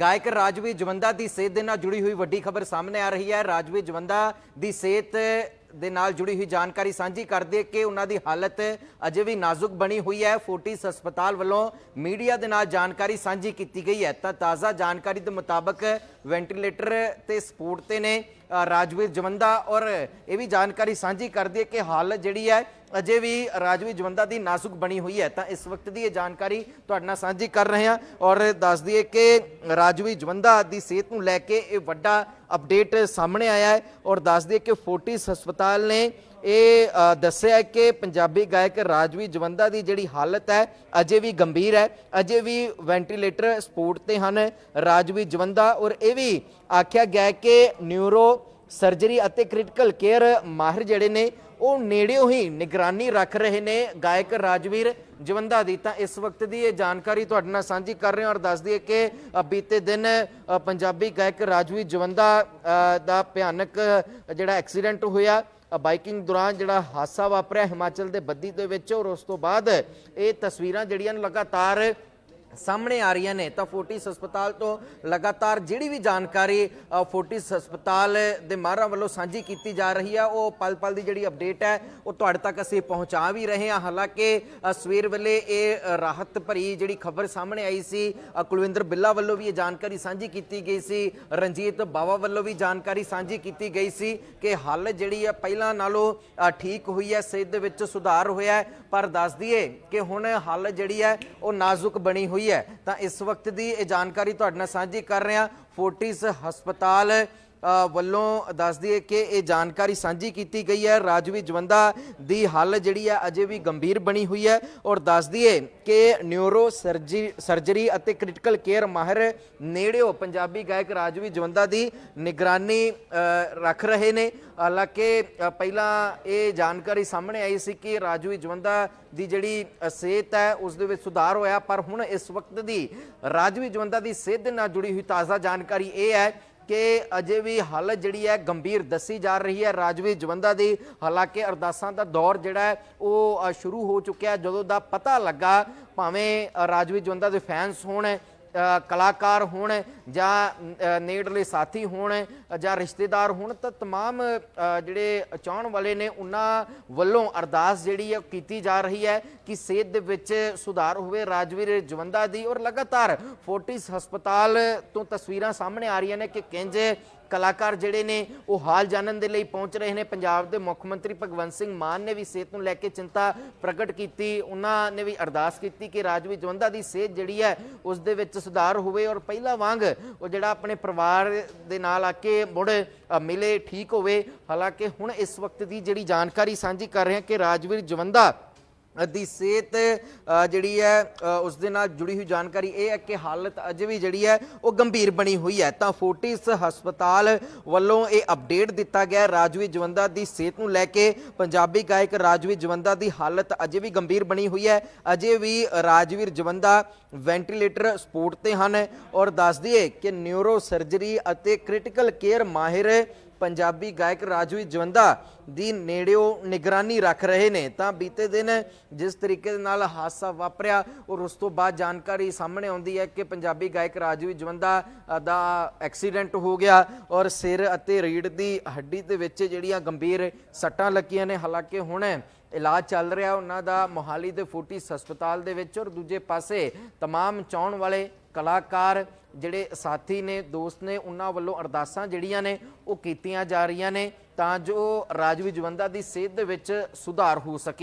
ਗਾਇਕ ਰਾਜਵੀ ਜਵੰਦਾ ਦੀ ਸਿਹਤ ਦੇ ਨਾਲ ਜੁੜੀ ਹੋਈ ਵੱਡੀ ਖਬਰ ਸਾਹਮਣੇ ਆ ਰਹੀ ਹੈ। ਰਾਜਵੀ ਜਵੰਦਾ ਦੀ ਸਿਹਤ ਦੇ ਨਾਲ ਜੁੜੀ ਹੋਈ ਜਾਣਕਾਰੀ ਸਾਂਝੀ ਕਰਦੇ ਕਿ ਉਹਨਾਂ ਦੀ ਹਾਲਤ ਅਜੇ ਵੀ ਨਾਜ਼ੁਕ ਬਣੀ ਹੋਈ ਹੈ। ਫੋਰਟਿਸ ਹਸਪਤਾਲ ਵੱਲੋਂ ਮੀਡੀਆ ਦੇ ਨਾਲ ਜਾਣਕਾਰੀ ਸਾਂਝੀ ਕੀਤੀ ਗਈ ਹੈ। ਤਾਂ ਤਾਜ਼ਾ ਜਾਣਕਾਰੀ ਦੇ ਮੁਤਾਬਕ ਵੈਂਟੀਲੇਟਰ ਤੇ ਸਪੋਰਟ ਤੇ ਨੇ ਰਾਜਵੀਰ ਜਵੰਦਾ ਔਰ ਇਹ ਵੀ ਜਾਣਕਾਰੀ ਸਾਂਝੀ ਕਰਦੀ ਹੈ ਕਿ ਹਾਲਤ ਜਿਹੜੀ ਹੈ ਅਜੇ ਵੀ ਰਾਜਵੀ ਜਵੰਦਾ ਦੀ ਨਾਜ਼ੁਕ ਬਣੀ ਹੋਈ ਹੈ, ਤਾਂ ਇਸ ਵਕਤ ਦੀ ਇਹ ਜਾਣਕਾਰੀ ਤੁਹਾਡੇ ਨਾਲ ਸਾਂਝੀ ਕਰ ਰਹੇ ਹਾਂ ਔਰ ਦੱਸ ਦਈਏ ਕਿ ਰਾਜਵੀ ਜਵੰਦਾ ਦੀ ਸਿਹਤ ਨੂੰ ਲੈ ਕੇ ਇਹ ਵੱਡਾ ਅਪਡੇਟ ਸਾਹਮਣੇ ਆਇਆ ਹੈ ਔਰ ਦੱਸ ਦਈਏ ਕਿ ਫੋਰਟਿਸ ਹਸਪਤਾਲ ਨੇ ਇਹ ਦੱਸਿਆ ਕਿ ਪੰਜਾਬੀ ਗਾਇਕ ਰਾਜਵੀ ਜਵੰਦਾ ਦੀ ਜਿਹੜੀ ਹਾਲਤ ਹੈ ਅਜੇ ਵੀ ਗੰਭੀਰ ਹੈ, ਅਜੇ ਵੀ ਵੈਂਟੀਲੇਟਰ ਸਪੋਰਟ ਤੇ ਹਨ ਰਾਜਵੀ ਜਵੰਦਾ ਔਰ ਇਹ ਵੀ ਆਖਿਆ ਗਿਆ ਕਿ ਨਿਊਰੋ ਸਰਜਰੀ ਅਤੇ ਕ੍ਰਿਟੀਕਲ ਕੇਅਰ ਮਾਹਿਰ ਜਿਹੜੇ ਨੇ ਉਹ ਨੇੜਿਓਂ ਹੀ ਨਿਗਰਾਨੀ ਰੱਖ ਰਹੇ ਨੇ ਗਾਇਕ ਰਾਜਵੀਰ ਜਵੰਦਾ ਦੀ। ਤਾਂ ਇਸ ਵਕਤ ਦੀ ਇਹ ਜਾਣਕਾਰੀ ਤੁਹਾਡੇ ਨਾਲ ਸਾਂਝੀ ਕਰ ਰਹੇ ਹਾਂ ਔਰ ਦੱਸ ਦਈਏ ਕਿ ਬੀਤੇ ਦਿਨ ਪੰਜਾਬੀ ਗਾਇਕ ਰਾਜਵੀਰ ਜਵੰਦਾ ਅ, ਦਾ ਭਿਆਨਕ ਜਿਹੜਾ ਐਕਸੀਡੈਂਟ ਹੋਇਆ ਬਾਈਕਿੰਗ ਦੌਰਾਨ ਜਿਹੜਾ ਹਾਦਸਾ ਵਾਪਰਿਆ ਹਿਮਾਚਲ ਦੇ ਬੱਦੀ ਦੇ ਵਿੱਚ ਔਰ ਉਸ ਤੋਂ ਬਾਅਦ ਇਹ ਤਸਵੀਰਾਂ ਜਿਹੜੀਆਂ ਲਗਾਤਾਰ ਸਾਹਮਣੇ ਆ ਰਹੀਆਂ ਨੇ ਤਾਂ ਫੋਰਟਿਸ ਹਸਪਤਾਲ ਤੋਂ ਲਗਾਤਾਰ ਜਿਹੜੀ ਵੀ ਜਾਣਕਾਰੀ ਅ, ਫੋਰਟਿਸ ਹਸਪਤਾਲ ਦੇ ਮਾਹਰਾਂ ਵੱਲੋਂ ਸਾਂਝੀ ਕੀਤੀ ਜਾ ਰਹੀ ਹੈ ਉਹ ਪਲ ਪਲ ਦੀ ਜਿਹੜੀ ਅਪਡੇਟ ਹੈ ਉਹ ਤੁਹਾਡੇ ਤੱਕ ਅਸੀਂ ਪਹੁੰਚਾ ਵੀ ਰਹੇ ਹਾਂ। ਹਾਲਾਂਕਿ ਸਵੇਰ ਵੇਲੇ ਇਹ ਰਾਹਤ ਭਰੀ ਜਿਹੜੀ ਖਬਰ ਸਾਹਮਣੇ ਆਈ ਸੀ ਕੁਲਵਿੰਦਰ ਬਿੱਲਾ ਵੱਲੋਂ ਵੀ ਇਹ ਜਾਣਕਾਰੀ ਸਾਂਝੀ ਕੀਤੀ ਗਈ ਸੀ ਰਣਜੀਤ ਬਾਵਾ ਵੱਲੋਂ ਵੀ ਜਾਣਕਾਰੀ ਸਾਂਝੀ ਕੀਤੀ ਗਈ ਸੀ ਕਿ ਹਾਲਤ ਜਿਹੜੀ ਹੈ ਪਹਿਲਾਂ ਨਾਲੋਂ ਠੀਕ ਹੋਈ ਹੈ ਸਿਹਤ ਦੇ ਵਿੱਚ ਸੁਧਾਰ ਹੋਇਆ ਪਰ ਦੱਸ ਦਈਏ ਕਿ ਹੁਣ ਹਾਲਤ ਜਿਹੜੀ ਹੈ ਉਹ ਨਾਜ਼ੁਕ ਬਣੀ ਹੋਈ ਹੈ ਤਾਂ ਇਸ ਵਕਤ ਦੀ ਇਹ ਜਾਣਕਾਰੀ ਤੁਹਾਡੇ ਨਾਲ ਸਾਂਝੀ ਕਰ ਰਹੇ ਹਾਂ ਫੋਰਟਿਸ ਹਸਪਤਾਲ ਵੱਲੋਂ ਦੱਸ ਦਈਏ ਕਿ ਇਹ ਜਾਣਕਾਰੀ ਸਾਂਝੀ ਕੀਤੀ ਗਈ ਹੈ। ਰਾਜਵੀ ਜਵੰਦਾ ਦੀ ਹਾਲਤ ਜਿਹੜੀ ਹੈ ਅਜੇ ਵੀ ਗੰਭੀਰ ਬਣੀ ਹੋਈ ਹੈ ਔਰ ਦੱਸ ਦਈਏ ਕਿ ਨਿਊਰੋ ਸਰਜੀ, ਸਰਜਰੀ ਅਤੇ ਕ੍ਰਿਟੀਕਲ ਕੇਅਰ ਮਾਹਿਰ ਨੇੜਿਓ ਪੰਜਾਬੀ ਗਾਇਕ ਰਾਜਵੀ ਜਵੰਦਾ ਦੀ ਨਿਗਰਾਨੀ ਰੱਖ ਰਹੇ ਨੇ। ਹਾਲਾਂਕਿ ਪਹਿਲਾਂ ਇਹ ਜਾਣਕਾਰੀ ਸਾਹਮਣੇ ਆਈ ਸੀ ਕਿ ਰਾਜਵੀ ਜਵੰਦਾ ਦੀ ਜਿਹੜੀ ਸਿਹਤ ਹੈ ਉਸ ਦੇ ਵਿੱਚ ਸੁਧਾਰ ਹੋਇਆ, ਪਰ ਹੁਣ ਇਸ ਵਕਤ ਦੀ ਰਾਜਵੀ ਜਵੰਦਾ ਦੀ ਸਿਹਤ ਦੇ ਨਾਲ ਜੁੜੀ ਹੋਈ ਤਾਜ਼ਾ ਜਾਣਕਾਰੀ ਇਹ ਹੈ ਕਿ ਅਜੇ ਵੀ ਹਾਲਤ ਜਿਹੜੀ ਹੈ ਗੰਭੀਰ ਦੱਸੀ ਜਾ ਰਹੀ ਹੈ। ਰਾਜਵੀਰ ਜਵੰਦਾ ਦੀ ਹਾਲਾਂਕਿ ਅਰਦਾਸਾਂ ਦਾ ਦੌਰ ਜਿਹੜਾ ਹੈ, ਉਹ ਸ਼ੁਰੂ ਹੋ ਚੁੱਕਿਆ ਜਦੋਂ ਦਾ ਪਤਾ ਲੱਗਾ, ਭਾਵੇਂ ਰਾਜਵੀਰ ਰਾਜਵੀ ਜਵੰਦਾ ਦੇ ਫੈਨਸ ਹੋਣ ਕਲਾਕਾਰ ਹੋਣ ਜਾਂ ਅ, ਨੇੜਲੇ ਸਾਥੀ ਹੋਣ ਅ, ਜਾਂ ਰਿਸ਼ਤੇਦਾਰ ਹੋਣ ਤਾਂ तमाम ਅ, ਜਿਹੜੇ ਚਾਹਣ ਵਾਲੇ ਨੇ ਉਹਨਾਂ ਵੱਲੋਂ ਅਰਦਾਸ ਜਿਹੜੀ ਹੈ ਉਹ ਕੀਤੀ ਜਾ ਰਹੀ ਹੈ ਕਿ ਸਿਹਤ ਦੇ ਵਿੱਚ ਸੁਧਾਰ ਹੋਵੇ ਰਾਜਵੀਰ ਜਵੰਦਾ ਦੀ ਔਰ ਲਗਾਤਾਰ ਫੋਰਟਿਸ ਹਸਪਤਾਲ ਤੋਂ ਤਸਵੀਰਾਂ ਸਾਹਮਣੇ ਆ ਰਹੀਆਂ ਨੇ ਕਿ ਕਿੰਜ ਕਲਾਕਾਰ ਜਿਹੜੇ ਨੇ, ਉਹ ਹਾਲ ਜਾਣਨ ਦੇ ਲਈ ਪਹੁੰਚ ਰਹੇ ਨੇ। ਪੰਜਾਬ ਦੇ ਮੁੱਖ ਮੰਤਰੀ ਭਗਵੰਤ ਸਿੰਘ ਮਾਨ ਨੇ ਵੀ ਸਿਹਤ ਨੂੰ ਲੈ ਕੇ ਚਿੰਤਾ ਪ੍ਰਗਟ ਕੀਤੀ। ਉਹਨਾਂ ਨੇ ਵੀ ਅਰਦਾਸ ਕੀਤੀ ਕਿ ਰਾਜਵੀ ਜਵੰਦਾ ਦੀ ਸਿਹਤ ਜਿਹੜੀ ਹੈ, ਉਸ ਦੇ ਵਿੱਚ ਸੁਧਾਰ ਹੋਵੇ ਔਰ ਪਹਿਲਾਂ ਵਾਂਗ ਉਹ ਜਿਹੜਾ ਆਪਣੇ ਪਰਿਵਾਰ ਦੇ ਨਾਲ ਆ ਕੇ ਮੁੜ ਮਿਲੇ, ਠੀਕ ਹੋਵੇ। ਹਾਲਾਂਕਿ ਹੁਣ ਇਸ ਵਕਤ ਦੀ ਜਿਹੜੀ ਜਾਣਕਾਰੀ ਸਾਂਝੀ ਕਰ ਰਹੇ ਹਾਂ ਕਿ ਰਾਜਵੀਰ ਜਵੰਦਾ ਦੀ ਸਿਹਤ ਜਿਹੜੀ ਹੈ ਉਸ ਦੇ ਨਾਲ ਜੁੜੀ ਹੋਈ ਜਾਣਕਾਰੀ ਇਹ ਹੈ ਕਿ ਹਾਲਤ ਅਜੇ ਵੀ ਜਿਹੜੀ ਹੈ, ਉਹ ਗੰਭੀਰ ਬਣੀ ਹੋਈ ਹੈ। ਤਾਂ ਫੋਰਟਿਸ ਹਸਪਤਾਲ ਵੱਲੋਂ ਇਹ ਅਪਡੇਟ ਦਿੱਤਾ ਗਿਆ ਹੈ। ਰਾਜਵੀ ਜਵੰਦਾ ਦੀ ਸਿਹਤ ਨੂੰ ਲੈ ਕੇ ਪੰਜਾਬੀ ਗਾਇਕ ਰਾਜਵੀ ਜਵੰਦਾ ਦੀ ਹਾਲਤ ਅਜੇ ਵੀ ਗੰਭੀਰ ਬਣੀ ਹੋਈ ਹੈ। ਅਜੇ ਵੀ ਰਾਜਵੀਰ ਜਵੰਦਾ ਵੈਂਟੀਲੇਟਰ ਸਪੋਰਟ ਤੇ ਹਨ ਔਰ ਦੱਸ ਦਈਏ ਕਿ ਨਿਊਰੋ ਸਰਜਰੀ ਅਤੇ ਕ੍ਰਿਟੀਕਲ ਕੇਅਰ ਮਾਹਿਰ ਪੰਜਾਬੀ ਗਾਇਕ ਰਾਜਵੀ ਜਵੰਦਾ ਦੀ ਨੇੜਿਓ ਨਿਗਰਾਨੀ ਰੱਖ ਰਹੇ ਨੇ ਤਾਂ ਬੀਤੇ ਦਿਨ ਜਿਸ ਤਰੀਕੇ ਦੇ ਨਾਲ ਹਾਦਸਾ ਵਾਪਰਿਆ ਔਰ ਉਸ ਤੋਂ ਬਾਅਦ ਜਾਣਕਾਰੀ ਸਾਹਮਣੇ ਆਉਂਦੀ ਹੈ ਕਿ ਪੰਜਾਬੀ ਗਾਇਕ ਰਾਜਵੀ ਜਵੰਦਾ ਅ, ਦਾ ਐਕਸੀਡੈਂਟ ਹੋ ਗਿਆ ਔਰ ਸਿਰ ਅਤੇ ਰੀੜ ਦੀ ਹੱਡੀ ਦੇ ਵਿੱਚ ਜਿਹੜੀਆਂ ਗੰਭੀਰ ਸੱਟਾਂ ਲੱਗੀਆਂ ਨੇ ਹਾਲਾਂਕਿ ਹੁਣ ਇਲਾਜ ਚੱਲ ਰਿਹਾ ਉਹਨਾਂ ਦਾ ਮੋਹਾਲੀ ਦੇ ਫੋਰਟਿਸ ਹਸਪਤਾਲ ਦੇ ਵਿੱਚ ਔਰ ਦੂਜੇ ਪਾਸੇ तमाम ਚਾਹਣ ਵਾਲੇ ਕਲਾਕਾਰ ਜਿਹੜੇ ਸਾਥੀ ਨੇ, ਦੋਸਤ ਨੇ, ਉਹਨਾਂ ਵੱਲੋਂ ਅਰਦਾਸਾਂ ਜਿਹੜੀਆਂ ਨੇ, ਉਹ ਕੀਤੀਆਂ ਜਾ ਰਹੀਆਂ ਨੇ ਤਾਂ ਜੋ ਰਾਜਵੀ ਜਵੰਦਾ ਦੀ ਸਿਹਤ ਦੇ ਵਿੱਚ ਸੁਧਾਰ ਹੋ ਸਕੇ।